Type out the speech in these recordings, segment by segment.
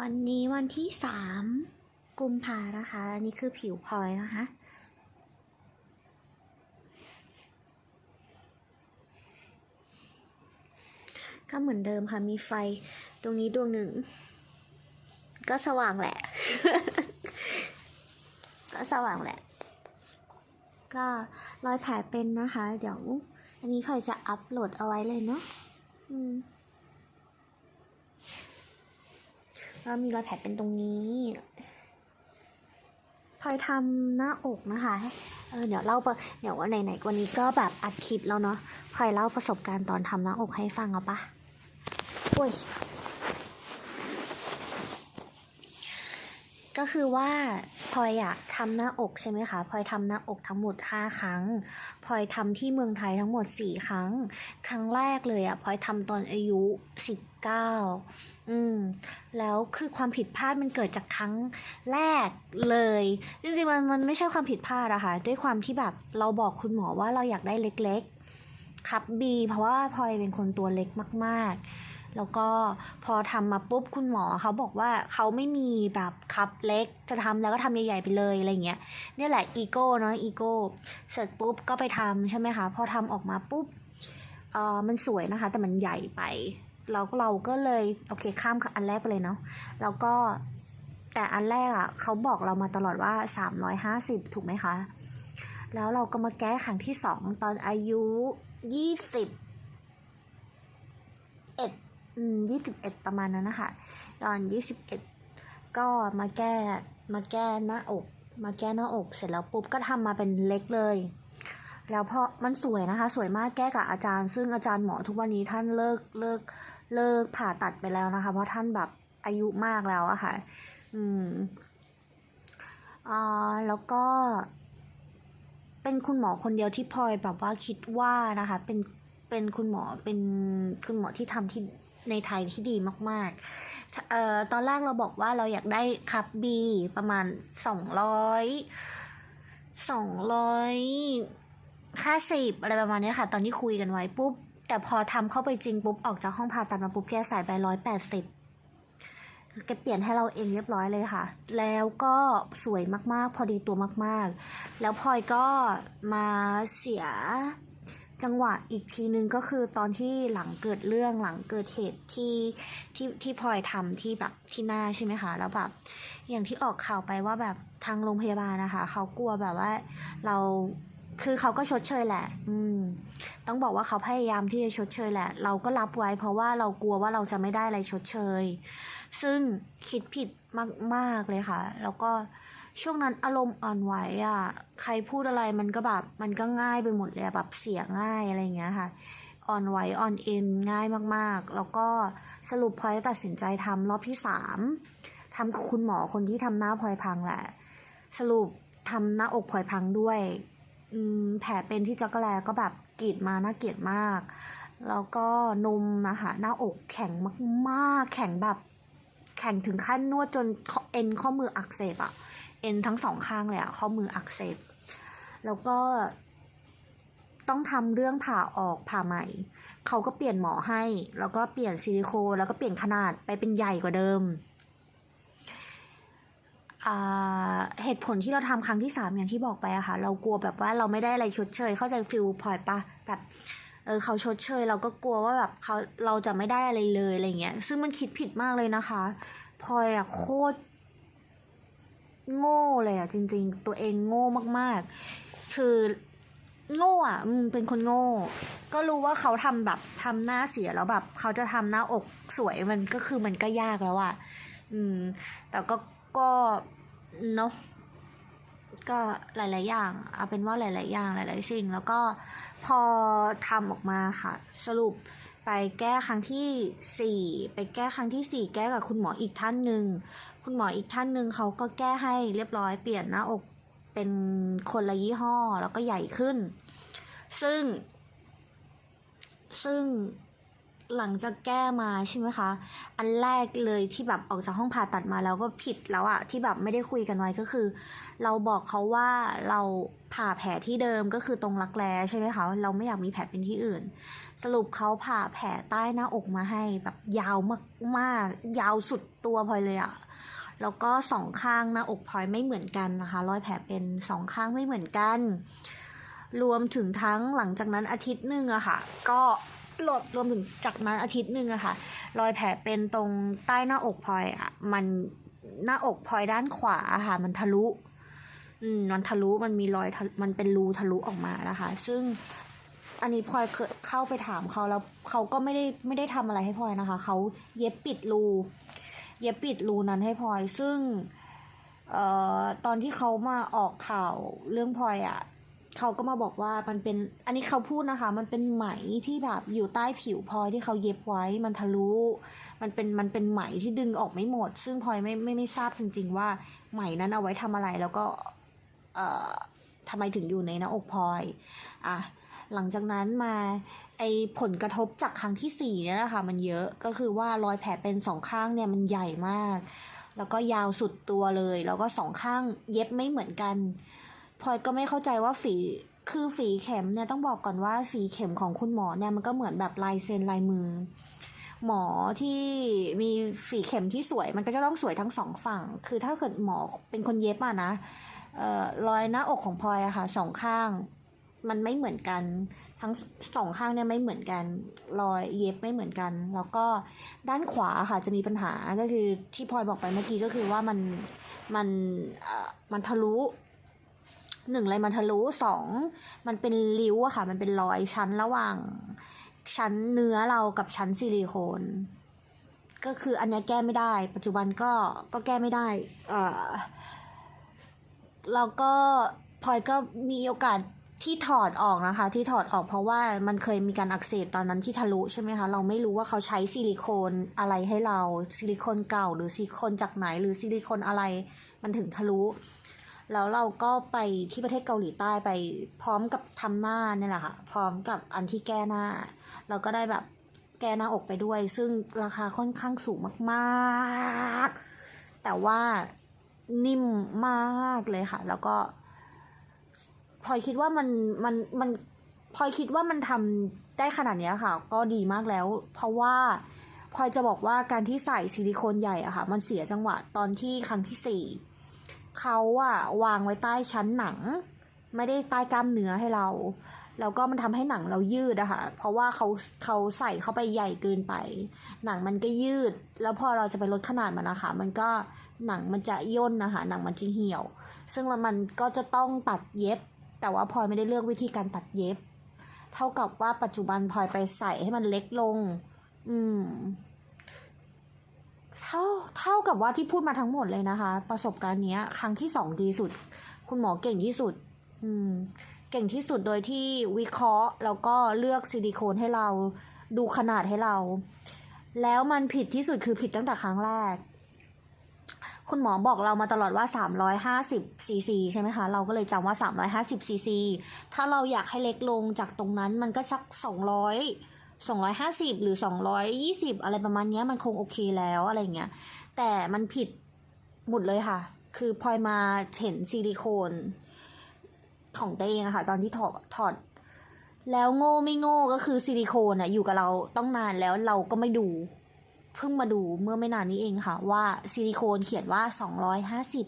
วันนี้วันที่สามกุมภานะคะ อันนี่คือผิวพลอยนะคะ ก็เหมือนเดิมค่ะ มีไฟตรงนี้ดวงหนึ่ง ก็สว่างแหละ ก็สว่างแหละ ก็รอยแผลเป็นนะคะ เดี๋ยว อันนี้พลอยจะอัพโหลดเอาไว้เลยเนาะอืม แล้วมีรอยแผลเป็นตรงนี้พลอยทำหน้าอกนะคะเออเดี๋ยวเล่าปเดี๋ยวว่าไหนๆวันนี้ก็แบบอัดคลิปแล้วเนาะพลอยเล่าประสบการณ์ตอนทำหน้าอกให้ฟังเอาปะโอ้ย ก็คือว่าพลอยอะทำหน้าอกใช่ไหมคะพลอยทำหน้าอกทั้งหมด 5 ครั้งพลอยทำที่เมืองไทยทั้งหมด 4 ครั้ง ครั้งแรกเลยอะพลอยทำตอนอายุ 19 อืมแล้วคือความผิดพลาดมันเกิดจากครั้งแรกเลย จริงๆมันมันไม่ใช่ความผิดพลาดอะค่ะด้วยความที่แบบเราบอกคุณหมอว่าเราอยากได้เล็กๆครับบีเพราะว่าพลอยเป็นคนตัวเล็กมาก ๆ แล้วก็พอทำมาปุ๊บคุณหมอเขาบอกว่าเขาไม่มีแบบคัพเล็กจะทำแล้วก็ทำใหญ่ๆไปเลยอะไรเงี้ยเนี่ยแหละอีโก้เนาะอีโก้เสร็จปุ๊บก็ไปทำใช่ไหมคะพอทำออกมาปุ๊บเออมันสวยนะคะ แต่มันใหญ่ไปแล้วเราก็เลยโอเคข้ามอันแรกไปเลยเนาะแล้วก็แต่อันแรกอะเขาบอกเรามาตลอดว่า 350 ถูกไหมคะ แล้วเราก็มาแก้ครั้งที่สองตอนอายุ 20เอ็ดอืม ยี่สิบเอ็ดประมาณนั้นนะคะตอนยี่สิบเอ็ดก็มาแก้มาแก้หน้าอก มาแก้หน้าอก เสร็จแล้วปุ๊บก็ทำมาเป็นเล็กเลย แล้วพอมันสวยนะคะ สวยมากแก้กับอาจารย์ ซึ่งอาจารย์หมอทุกวันนี้ท่านเลิกเลิกเลิกผ่าตัดไปแล้วนะคะ เพราะท่านแบบอายุมากแล้วอะค่ะ อืมอ่าแล้วก็เป็นคุณหมอคนเดียวที่พลอยแบบว่าคิดว่านะคะ เป็นเป็นคุณหมอเป็นคุณหมอที่ทำที่ ในไทยที่ดีมากๆเอ่อตอนแรกเราบอกว่าเราอยากได้คัพบีประมาณสองร้อยสองร้อยห้าสิบอะไรประมาณนี้ค่ะ ตอนที่คุยกันไว้ปุ๊บ แต่พอทำเข้าไปจริงปุ๊บ ออกจากห้องผ่าตัดมาปุ๊บแกใส่ไปร้อยแปดสิบแกเปลี่ยนให้เราเองเรียบร้อยเลยค่ะ แล้วก็สวยมากๆ พอดีตัวมากๆ แล้วพลอยก็มาเสีย จังหวะอีกทีนึงก็คือตอนที่หลังเกิดเรื่องหลังเกิดเหตุที่ที่ที่พลอยทำที่แบบที่หน้าใช่ไหมคะ แล้วแบบอย่างที่ออกข่าวไปว่าแบบทางโรงพยาบาลนะคะ เขากลัวแบบว่าเราคือเขาก็ชดเชยแหละ อืม ต้องบอกว่าเขาพยายามที่จะชดเชยแหละ เราก็รับไว้เพราะว่าเรากลัวว่าเราจะไม่ได้อะไรชดเชย ซึ่งคิดผิดมาก ๆ เลยค่ะ แล้วก็ ช่วงนั้นอารมณ์อ่อนไหวอะ ใครพูดอะไรมันก็แบบมันก็ง่ายไปหมดเลยแบบเสียง่ายอะไรเงี้ยค่ะ อ่อนไหวอ่อนเอ็นง่ายมากๆ แล้วก็สรุปพลอยตัดสินใจทำรอบที่สามทำกับคุณหมอคนที่ทำหน้าพลอยพังแหละ สรุปทำหน้าอกพลอยพังด้วยอืแผลเป็นที่จักรแลก็แบบกรีดมาน่าเกลียดมาก แล้วก็นมนะคะหน้าอกแข็งมาก ๆ แข็งแบบ แข็งถึงขั้นนวดจนเอ็นข้อมืออักเสบอะ เอ็นทั้งสองข้างเลยอะข้อมืออักเสบแล้วก็ต้องทำเรื่องผ่าออกผ่าใหม่ เขาก็เปลี่ยนหมอให้ แล้วก็เปลี่ยนซิลิโคนแล้วก็เปลี่ยนขนาดไปเป็นใหญ่กว่าเดิมอ่าเหตุผลที่เราทำครั้งที่สามอย่างที่บอกไปอะค่ะ เรากลัวแบบว่าเราไม่ได้อะไรชดเชย เข้าใจฟิลพลอยปะแบบเออเขาชดเชย เราก็กลัวว่าแบบเขาเราจะไม่ได้อะไรเลยอะไรเงี้ย ซึ่งมันคิดผิดมากเลยนะคะพลอยอะโคตร โง่เลยอะจริง ๆ ตัวเองโง่มากๆ คือโง่อะอืมเป็นคนโง่ ก็รู้ว่าเขาทำแบบทำหน้าเสียแล้วแบบ เขาจะทำหน้าอกสวยมันก็คือมันก็ยากแล้วอะอืม แต่ก็ก็เนาะก็หลาย ๆ อย่าง เอาเป็นว่าหลาย ๆ อย่างหลาย ๆ สิ่ง แล้วก็พอทำออกมาค่ะ สรุป ไปแก้ครั้งที่สี่ไปแก้ครั้งที่สี่แก้กับคุณหมออีกท่านหนึ่งคุณหมออีกท่านหนึ่งเขาก็แก้ให้เรียบร้อยเปลี่ยนหน้าอกเป็นคนละยี่ห้อแล้วก็ใหญ่ขึ้น ซึ่ง ซึ่ง หลังจากแก้มาใช่ไหมคะ อันแรกเลยที่แบบออกจากห้องผ่าตัดมาแล้วก็ผิดแล้วอะที่แบบไม่ได้คุยกันไว้ก็คือ เราบอกเขาว่าเราผ่าแผลที่เดิมก็คือตรงรักแร้ใช่ไหมคะเราไม่อยากมีแผลเป็นที่อื่น สรุปเขาผ่าแผลใต้หน้าอกมาให้แบบยาวมากๆ ยาวสุดตัวพลอยเลยอะแล้วก็สองข้างหน้าอกพลอยไม่เหมือนกันนะคะ รอยแผลเป็นสองข้างไม่เหมือนกัน รวมถึงทั้งหลังจากนั้นอาทิตย์หนึ่งอะค่ะ ก็ ลดรวมถึงจากนั้นอาทิตย์หนึ่งอะค่ะ รอยแผลเป็นตรงใต้หน้าอกพลอยอะมันหน้าอกพลอยด้านขวาอะค่ะ มันทะลุอืมมันทะลุมันมีรอยมันเป็นรูทะลุออกมานะคะ ซึ่งอันนี้พลอยเข้าไปถามเขาแล้วเขาก็ไม่ได้ไม่ได้ทำอะไรให้พลอยนะคะเขาเย็บปิดรู เย็บปิดรูนั้นให้พลอยซึ่งเอ่อตอนที่เขามาออกข่าวเรื่องพลอยอะ่ะ เขาก็มาบอกว่ามันเป็นอันนี้เขาพูดนะคะ มันเป็นไหมที่แบบอยู่ใต้ผิวพลอยที่เขาเย็บไว้มันทะลุ มันเป็นมันเป็นไหมที่ดึงออกไม่หมด ซึ่งพลอยไม่ไม่ไม่ทราบจริง ๆ ว่าไหมนั้นเอาไว้ทำอะไรแล้วก็เอ่อทำไมถึงอยู่ในหน้าอกพลอยอะหลังจากนั้นมาไอผลกระทบจากครั้งที่สี่เนี่ยนะคะมันเยอะก็คือว่ารอยแผลเป็นสองข้างเนี่ยมันใหญ่มาก แล้วก็ยาวสุดตัวเลย แล้วก็สองข้างเย็บไม่เหมือนกัน พลอยก็ไม่เข้าใจว่าฝีคือฝีเข็มเนี่ยต้องบอกก่อนว่าฝีเข็มของคุณหมอเนี่ยมันก็เหมือนแบบลายเซ็นลายมือ หมอที่มีฝีเข็มที่สวยมันก็จะต้องสวยทั้งสองฝั่ง คือถ้าเกิดหมอเป็นคนเย็บอะนะเอ่อรอยหน้าอกของพลอยอะค่ะสองข้าง มันไม่เหมือนกัน ทั้งสองข้างเนี่ยไม่เหมือนกันรอยเย็บไม่เหมือนกัน แล้วก็ด้านขวาค่ะจะมีปัญหาก็คือที่พลอยบอกไปเมื่อกี้ก็คือว่ามันมันเอ่อมันทะลุ หนึ่งเลยมันทะลุสองมันเป็นริ้วอะค่ะ มันเป็นรอยชั้นระหว่าง ชั้นเนื้อเรากับชั้นซิลิโคนก็คืออันนี้แก้ไม่ได้ ปัจจุบันก็ก็แก้ไม่ได้เอ่อแล้วก็พลอยก็มีโอกาสที่ถอดออกนะคะ ที่ถอดออกเพราะว่ามันเคยมีการอักเสบตอนนั้นที่ทะลุใช่ไหมคะเราไม่รู้ว่าเขาใช้ซิลิโคนอะไรให้เราซิลิโคนเก่า หรือซิลิโคนจากไหนหรือซิลิโคนอะไร มันถึงทะลุ แล้วเราก็ไปที่ประเทศเกาหลีใต้ไปพร้อมกับทำหน้าเนี่ยแหละค่ะพร้อมกับอันที่แก้หน้า เราก็ได้แบบแก้หน้าอกไปด้วย ซึ่งราคาค่อนข้างสูงมากๆ แต่ว่านิ่มมากเลยค่ะ แล้วก็พลอยคิดว่ามันมันมันพลอยคิดว่ามันทำได้ขนาดนี้ค่ะ ก็ดีมากแล้ว เพราะว่าพลอยจะบอกว่าการที่ใส่ซิลิโคนใหญ่อะค่ะ มันเสียจังหวะตอนที่ครั้งที่สี่ เขาอะวางไว้ใต้ชั้นหนัง ไม่ได้ใต้กล้ามเนื้อให้เรา แล้วก็มันทำให้หนังเรายืดอะค่ะ เพราะว่าเขาเขาใส่เข้าไปใหญ่เกินไป หนังมันก็ยืด แล้วพอเราจะไปลดขนาดมันนะคะ มันก็หนังมันจะย่นนะคะ หนังมันจะเหี่ยว ซึ่งมันก็จะต้องตัดเย็บ แต่ว่าพลอยไม่ได้เลือกวิธีการตัดเย็บ เท่ากับว่าปัจจุบันพลอยไปใส่ให้มันเล็กลง อืม เท่าเท่ากับว่าที่พูดมาทั้งหมดเลยนะคะ ประสบการณ์เนี้ย ครั้งที่สองดีสุด คุณหมอเก่งที่สุด อืม เก่งที่สุดโดยที่วิเคราะห์ แล้วก็เลือกซิลิโคนให้เรา ดูขนาดให้เรา แล้วมันผิดที่สุดคือผิดตั้งแต่ครั้งแรก คุณหมอบอกเรามาตลอดว่า 350ซีซีใช่ไหมคะ เราก็เลยจำว่า 350ซีซีถ้าเราอยากให้เล็กลงจากตรงนั้นมันก็สัก 200 250 หรือ 220 อะไรประมาณนี้มันคงโอเคแล้วอะไรเงี้ย แต่มันผิดหมดเลยค่ะ คือพลอยมาเห็นซิลิโคนของตัวเองอะค่ะ ตอนที่ถอดถอด แล้วโง่ไม่โง่ก็คือซิลิโคนอะอยู่กับเราต้องนานแล้วเราก็ไม่ดู เพิ่งมาดูเมื่อไม่นานนี้เองค่ะ ว่าซิลิโคนเขียนว่าสองร้อยห้าสิบ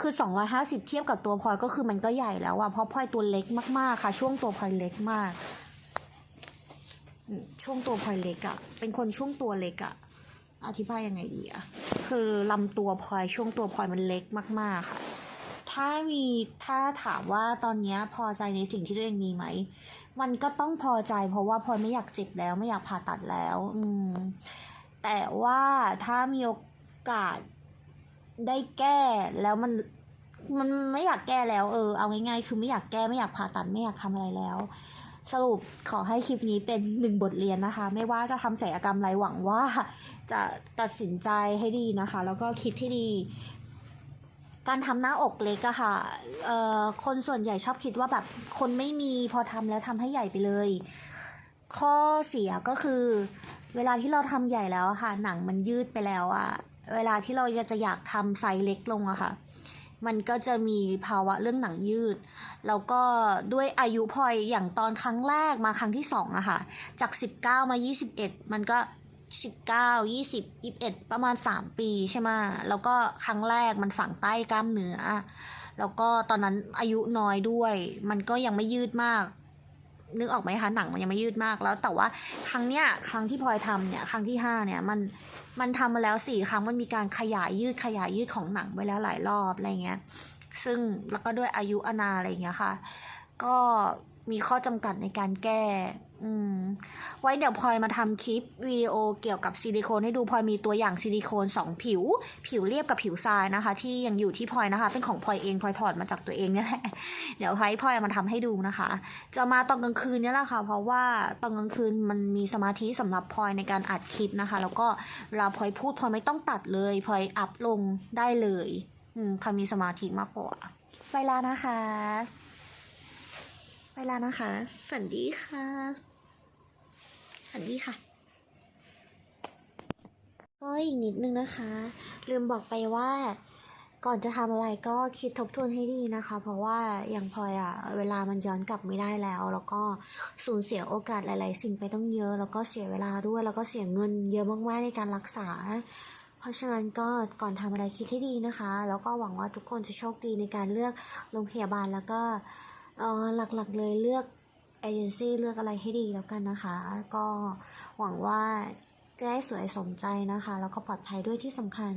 คือสองร้อยห้าสิบเทียบกับตัวพลอยก็คือมันก็ใหญ่แล้วอะเพราะพลอยตัวเล็กมาก ๆ ค่ะ ช่วงตัวพลอยเล็กมาก ช่วงตัวพลอยเล็กอะเป็นคนช่วงตัวเล็กอะอธิบายยังไงดีอะคือลำตัวพลอยช่วงตัวพลอยมันเล็กมาก ๆ ค่ะ ถ้ามีถ้าถามว่าตอนนี้พอใจในสิ่งที่ตัวเองมีไหม มันก็ต้องพอใจ เพราะว่าพลอยไม่อยากเจ็บแล้วไม่อยากผ่าตัดแล้ว อืม แต่ว่าถ้ามีโอกาสได้แก้แล้วมันมันไม่อยากแก้แล้ว เออเอาง่ายๆคือไม่อยากแก้ไม่อยากผ่าตัดไม่อยากทำอะไรแล้ว สรุปขอให้คลิปนี้เป็นหนึ่งบทเรียนนะคะ ไม่ว่าจะทำศัลยกรรมอะไรหวังว่า จะตัดสินใจให้ดีนะคะ แล้วก็คิดให้ดี การทำหน้าอกเล็กอะค่ะเอ่อคนส่วนใหญ่ชอบคิดว่าแบบคนไม่มีพอทำแล้วทำให้ใหญ่ไปเลย ข้อเสียก็คือ เวลาที่เราทำใหญ่แล้วะค่ะ หนังมันยืดไปแล้วอะเวลาที่เราจะอยากทำไซส์เล็กลงอะค่ะ มันก็จะมีภาวะเรื่องหนังยืด แล้วก็ด้วยอายุพลอยอย่างตอนครั้งแรกมาครั้งที่สองอะค่ะ จาก 19 มา 21 มันก็ 19 20 21 ประมาณ 3 ปีใช่ไหมแล้วก็ครั้งแรกมันฝังใต้กล้ามเนื้อ แล้วก็ตอนนั้นอายุน้อยด้วย มันก็ยังไม่ยืดมาก นึกออกไหมคะหนังมันยังไม่ยืดมากแล้ว แต่ว่าครั้งเนี้ยครั้งที่พลอยทำเนี่ยครั้งที่ห้าเนี่ยมันมันทำมาแล้วสี่ครั้งมันมีการขยายยืดขยายยืดของหนังไปแล้วหลายรอบอะไรเงี้ยซึ่งแล้วก็ด้วยอายุอนาอะไรเงี้ยค่ะ ก็มีข้อจำกัดในการแก้ อืม ไว้เดี๋ยวพลอยมาทำคลิปวิดีโอเกี่ยวกับซิลิโคนให้ดูพลอยมีตัวอย่างซิลิโคนสองผิว ผิวเรียบกับผิวทรายนะคะ ที่ยังอยู่ที่พลอยนะคะ เป็นของพลอยเองพลอยถอดมาจากตัวเองเนี่แหละเดี๋ยวให้พลอยมาทำให้ดูนะคะ จะมาตอนกลางคืนนี่แหละค่ะ เพราะว่าตอนกลางคืนมันมีสมาธิสำหรับพลอยในการอัดคลิปนะคะ แล้วก็เวลาพลอยพูดพลอยไม่ต้องตัดเลยพลอยอัพลงได้เลย อืมพลอยมีสมาธิมากกว่าไปแล้วนะคะไปแล้วนะคะ ฝันดีค่ะ ฝันดีค่ะ ก็อีกนิดนึงนะคะ ลืมบอกไปว่าก่อนจะทำอะไรก็คิดทบทวนให้ดีนะคะ เพราะว่าอย่างพลอยอะเวลามันย้อนกลับไม่ได้แล้ว แล้วก็สูญเสียโอกาสหลาย ๆ สิ่งไปต้องเยอะ แล้วก็เสียเวลาด้วย แล้วก็เสียเงินเยอะมาก ๆ ในการรักษา เพราะฉะนั้นก็ก่อนทำอะไรคิดให้ดีนะคะ แล้วก็หวังว่าทุกคนจะโชคดีในการเลือกโรงพยาบาลแล้วก็เออหลัก ๆ เลยเลือก เอเจนซี่เลือกอะไรให้ดีแล้วกันนะคะ ก็หวังว่าจะได้สวยสมใจนะคะ แล้วก็ปลอดภัยด้วยที่สำคัญ